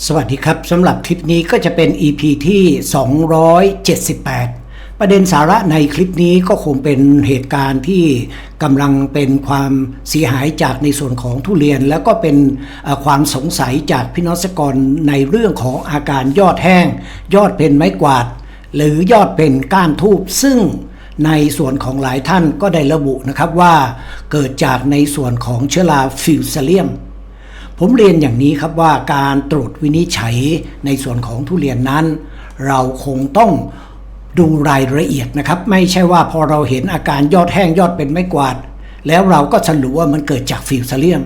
สวัสดีครับสำหรับคลิปนี้ก็จะเป็น EP ที่ 278 ประเด็นสาระในคลิปนี้ก็คงเป็นเหตุการณ์ที่กำลังเป็นความเสียหายจากในส่วนของทุเรียน แล้วก็เป็นความสงสัยจากพี่น้องเกรกรในเรื่องของอาการยอดแห้ง ยอดเป็นไม้กวาด หรือยอดเป็นก้านทูบซึ่งในส่วนของหลายท่านก็ได้ระบุนะครับว่าเกิดจากในส่วนของเชื้อราฟิวซเลียม ผมเรียนอย่างนี้ครับว่าการตรวจวินิจฉัยในส่วนของทุเรียนนั้น เราคงต้องดูรายละเอียดนะครับ ไม่ใช่ว่าพอเราเห็นอาการยอดแห้งยอดเป็นไม้กวาด แล้วเราก็สรุปว่ามันเกิดจากฟิวซเลียม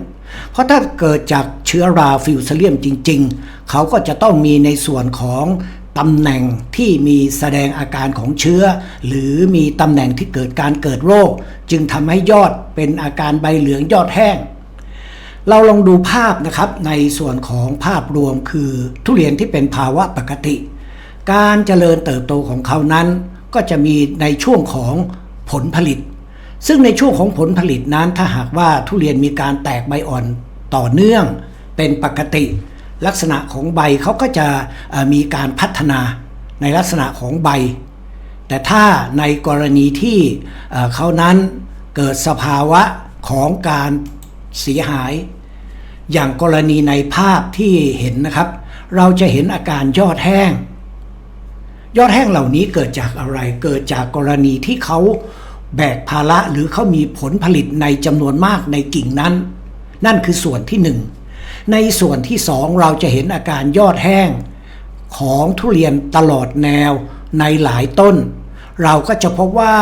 เพราะถ้าเกิดจากเชื้อราฟิวซเลียมจริง ๆ เขาก็จะต้องมีในส่วนของตำแหน่งที่มีแสดงอาการของเชื้อ หรือมีตำแหน่งที่เกิดการเกิดโรค จึงทำให้ยอดเป็นอาการใบเหลืองยอดแห้ง เราลองดูภาพนะครับในส่วนของภาพรวมคือทุเรียนที่เป็นภาวะปกติ การเจริญเติบโตของเขานั้น ก็จะมีในช่วงของผลผลิต ซึ่งในช่วงของผลผลิตนั้นถ้าหากว่าทุเรียนมีการแตกใบอ่อนต่อเนื่องเป็นปกติ ลักษณะของใบเขาก็จะมีการพัฒนาในลักษณะของใบ แต่ถ้าในกรณีที่เขานั้นเกิดสภาวะของการเสียหาย อย่างกรณีในภาพที่เห็นนะครับ เราจะเห็นอาการยอดแห้ง ยอดแห้งเหล่านี้เกิดจากอะไร เกิดจากกรณีที่เขาแบกภาระหรือเขามีผลผลิตในจำนวนมากในกิ่งนั้น นั่นคือส่วนที่หนึ่งในส่วนที่สองเราจะเห็นอาการยอดแห้ง ของทุเรียนตลอดแนวในหลายต้น เราก็จะพบว่า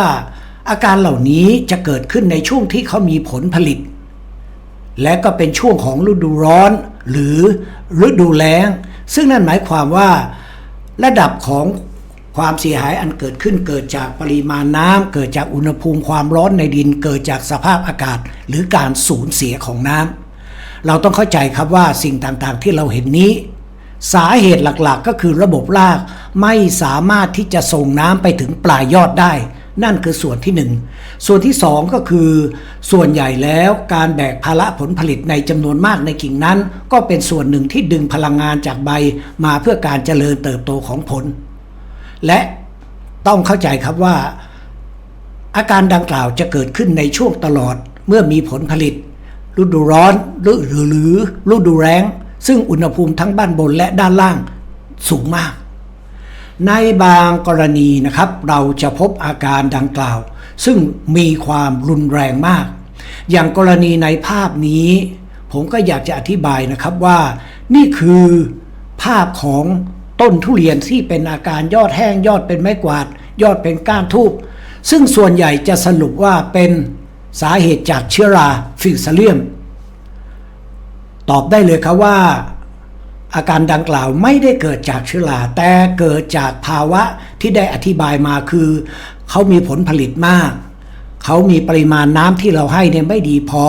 อาการเหล่านี้จะเกิดขึ้นในช่วงที่เขามีผลผลิต และก็เป็นช่วงของฤดูร้อน หรือฤดูแล้ง ซึ่งนั่นหมายความว่าระดับของความเสียหายอันเกิดขึ้นเกิดจากปริมาณน้ำเกิดจากอุณหภูมิความร้อนในดิน เกิดจากสภาพอากาศ หรือการสูญเสียของน้ำเราต้องเข้าใจครับว่าสิ่งต่างๆที่เราเห็นนี้ สาเหตุหลักๆ ก็คือระบบรากไม่สามารถที่จะส่งน้ำไปถึงปลายยอดได้ นั่นคือส่วนที่หนึ่งส่วนที่สองก็คือ ส่วนใหญ่แล้วการแบกภาระผลผลิตในจำนวนมากในกิ่งนั้น ก็เป็นส่วนหนึ่งที่ดึงพลังงานจากใบมาเพื่อการเจริญเติบโตของผล และต้องเข้าใจครับว่า อาการดังกล่าวจะเกิดขึ้นในช่วงตลอดเมื่อมีผลผลิต ฤดูร้อนหรือหรือรือฤดูแล้งซึ่งอุณหภูมิทั้งด้านบนและด้านล่างสูงมาก ในบางกรณีนะครับ เราจะพบอาการดังกล่าว ซึ่งมีความรุนแรงมาก อย่างกรณีในภาพนี้ ผมก็อยากจะอธิบายนะครับว่า นี่คือภาพของต้นทุเรียนที่เป็นอาการยอดแห้งยอดเป็นไม้กวาด ยอดเป็นก้านทูบซึ่งส่วนใหญ่จะสรุปว่าเป็นสาเหตุจากเชื้อราฟิวซเลียม ตอบได้เลยครับว่า อาการดังกล่าวไม่ได้เกิดจากเชื้อราแต่เกิดจากภาวะที่ได้อธิบายมาคือ เขามีผลผลิตมาก เขามีปริมาณน้ำที่เราให้เนี่ยไม่ดีพอ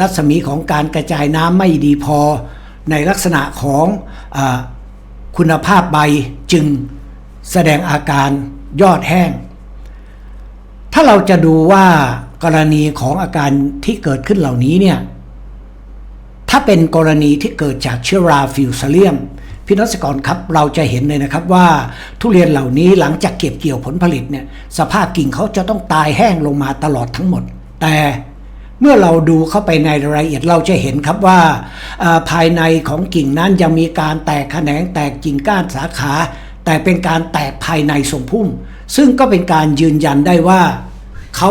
รัศมีของการกระจายน้ำไม่ดีพอ ในลักษณะของอคุณภาพใบจึงแสดงอาการยอดแห้ง ถ้าเราจะดูว่ากรณีของอาการที่เกิดขึ้นเหล่านี้เนี่ย ถ้าเป็นกรณีที่เกิดจากเชื้อราฟิวซาเลียมพี่นักษกรครับเราจะเห็นเลยนะครับว่าทุเรียนเหล่านี้หลังจากเก็บเกี่ยวผลผลิตเนี่ยสภาพกิ่งเขาจะต้องตายแห้งลงมาตลอดทั้งหมด แต่เมื่อเราดูเข้าไปในรายละเอียดเราจะเห็นครับว่าอ่าภายในของกิ่งนั้นยังมีการแตกแขนงแตกกิ่งก้านสาขา แต่เป็นการแตกภายในสมพุ่ม ซึ่งก็เป็นการยืนยันได้ว่า เขา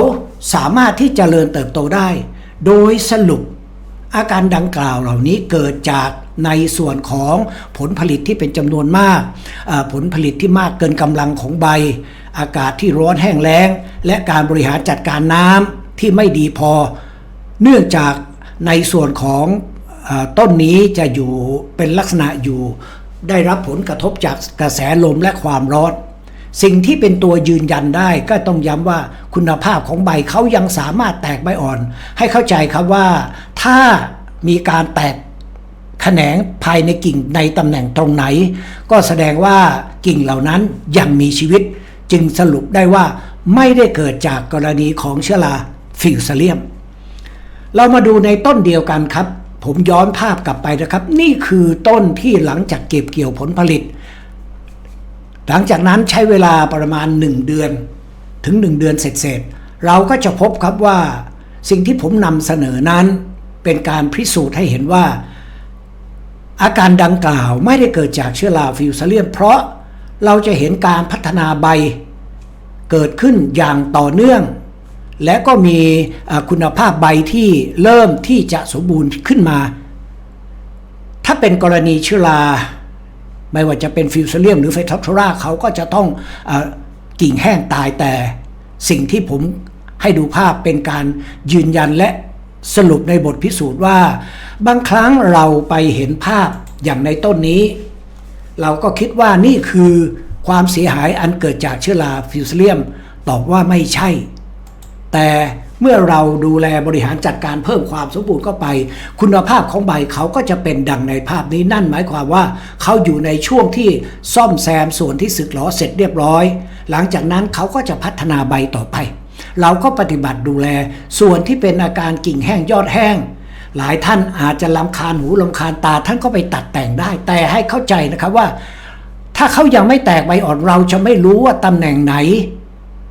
สามารถที่จเจริญเติบโตได้ โดยสรุป อาการดังกล่าวเหล่านี้เกิดจากในส่วนของผลผลิตที่เป็นจำนวนมาก ผลผลิตที่มากเกินกำลังของใบ อากาศที่ร้อนแห้งแล้ง และการบริหารจัดการน้ำที่ไม่ดีพอ เนื่องจากในส่วนของอต้นนี้จะอยู่เป็นลักษณะอยู่ได้รับผลกระทบจากกระแสลมและความร้อน สิ่งที่เป็นตัวยืนยันได้ก็ต้องย้ำว่าคุณภาพของใบเขายังสามารถแตกใบอ่อน ให้เข้าใจครับว่าถ้ามีการแตกแขนงภายในกิ่งในตำแหน่งตรงไหน ก็แสดงว่ากิ่งเหล่านั้นยังมีชีวิต จึงสรุปได้ว่าไม่ได้เกิดจากกรณีของเชื้อราฟิวซาเลียม เรามาดูในต้นเดียวกันครับ ผมย้อนภาพกลับไปนะครับ นี่คือต้นที่หลังจากเก็บเกี่ยวผลผลิต หลังจากนั้นใช้เวลาประมาณ 1 เดือนถึง 1 เดือนเสร็จๆเราก็จะพบครับว่า สิ่งที่ผมนำเสนอนั้น เป็นการพิสูจน์ให้เห็นว่า อาการดังกล่าวไม่ได้เกิดจากเชื้อราฟิวซาเลียม เพราะเราจะเห็นการพัฒนาใบ เกิดขึ้นอย่างต่อเนื่อง และก็มีคุณภาพใบที่เริ่มที่จะสมบูรณ์ขึ้นมา ถ้าเป็นกรณีเชื้อรา ไม่ว่าจะเป็นฟิวซเลียมหรือไฟทอปโทราเขาก็จะต้องอกิ่งแห้งตายแต่สิ่งที่ผมให้ดูภาพเป็นการยืนยันและสรุปในบทพิสูจน์ว่า บางครั้งเราไปเห็นภาพอย่างในต้นนี้ เราก็คิดว่านี่คือความเสียหายอันเกิดจากเชื้อราฟิวซเลียม ตอบว่าไม่ใช่ แต่ เมื่อเราดูแลบริหารจัดการเพิ่มความสมบูรณ์เข้าไป คุณภาพของใบเขาก็จะเป็นดังในภาพนี้นั่นหมายความว่าเขาอยู่ในช่วงที่ซ่อมแซมส่วนที่สึกหรอเสร็จเรียบร้อย หลังจากนั้นเขาก็จะพัฒนาใบต่อไป เราก็ปฏิบัติดูแลส่วนที่เป็นอาการกิ่งแห้งยอดแห้ง หลายท่านอาจจะลำคาญหูลำคาญตาท่านก็ไปตัดแต่งได้ แต่ให้เข้าใจนะครับว่า ถ้าเขายังไม่แตกใบอ่อนเราจะไม่รู้ว่าตำแหน่งไหน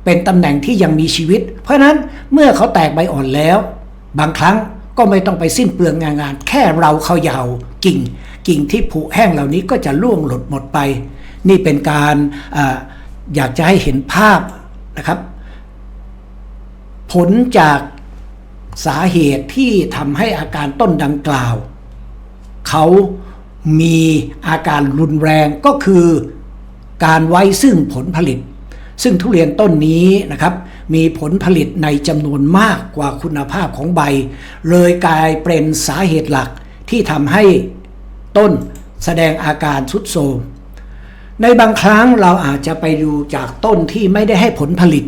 เป็นตำแหน่งที่ยังมีชีวิต เพราะนั้นเมื่อเขาแตกใบอ่อนแล้ว บางครั้งก็ไม่ต้องไปสิ้นเปลืองงานงาน แค่เราเขายาวกิ่ง กิ่งที่ผุแห้งเหล่านี้ก็จะล่วงหลุดหมดไป นี่เป็นการออยากจะให้เห็นภาพนะครับ ผลจากสาเหตุที่ทำให้อาการต้นดังกล่าว เขามีอาการรุนแรงก็คือการไว้ซึ่งผลผลิต ซึ่งทุเรียนต้นนี้นะครับมีผลผลิตในจำนวนมากกว่าคุณภาพของใบ เลยกลายเป็นสาเหตุหลักที่ทำให้ต้นแสดงอาการทุดโทรมในบางครั้งเราอาจจะไปดูจากต้นที่ไม่ได้ให้ผลผลิต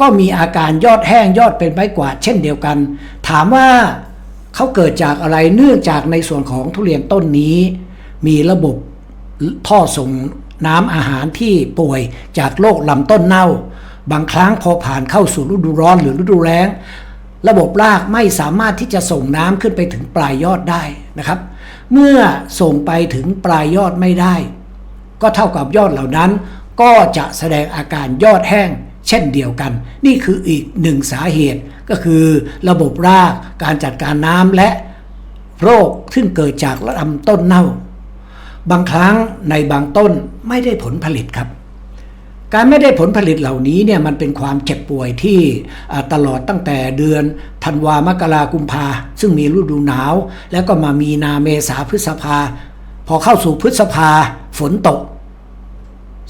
ก็มีอาการยอดแห้งยอดเป็นไม้กวาดเช่นเดียวกัน ถามว่าเขาเกิดจากอะไรเนื่องจากในส่วนของทุเรียนต้นนี้ มีระบบท่อส่ง น้ำอาหารที่ป่วยจากโรคลำต้นเน่า บางครั้งพอผ่านเข้าสู่ฤดูร้อนหรือฤดูแล้ง ระบบรากไม่สามารถที่จะส่งน้ำขึ้นไปถึงปลายยอดได้นะครับ เมื่อส่งไปถึงปลายยอดไม่ได้ ก็เท่ากับยอดเหล่านั้น ก็จะแสดงอาการยอดแห้งเช่นเดียวกัน นี่คืออีกหนึ่งสาเหตุก็คือระบบรากการจัดการน้ำและโรคซึ่งเกิดจากลำต้นเน่า บางครั้งในบางต้นไม่ได้ผลผลิตครับ การไม่ได้ผลผลิตเหล่านี้เนี่ยมันเป็นความเจ็บป่วยที่ตลอดตั้งแต่เดือนธันวามกรากุมภาซึ่งมีฤดูหนาว แล้วก็มามีนาเมษาพฤษภา พอเข้าสู่พฤษภาฝนตก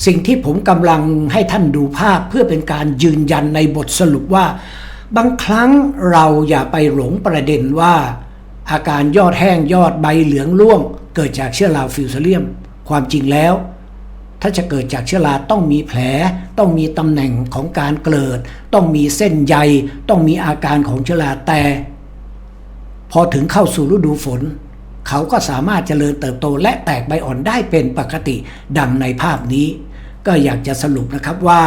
สิ่งที่ผมกำลังให้ท่านดูภาพเพื่อเป็นการยืนยันในบทสรุปว่า บางครั้งเราอย่าไปหลงประเด็นว่า อาการยอดแห้งยอดใบเหลืองร่วง เกิดจากเชื้อราฟิวซาเลียม ความจริงแล้ว ถ้าจะเกิดจากเชื้อราต้องมีแผล ต้องมีตำแหน่งของการเกิด ต้องมีเส้นใย ต้องมีอาการของเชื้อราแต่ พอถึงเข้าสู่ฤดูฝน เขาก็สามารถเจริญเติบโตและแตกใบอ่อนได้เป็นปกติดังในภาพนี้ ก็อยากจะสรุปนะครับว่า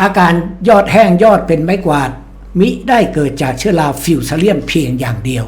อาการยอดแห้งยอดเป็นไม้กวาดมิได้เกิดจากเชื้อราฟิวซาเลียมเพียงอย่างเดียว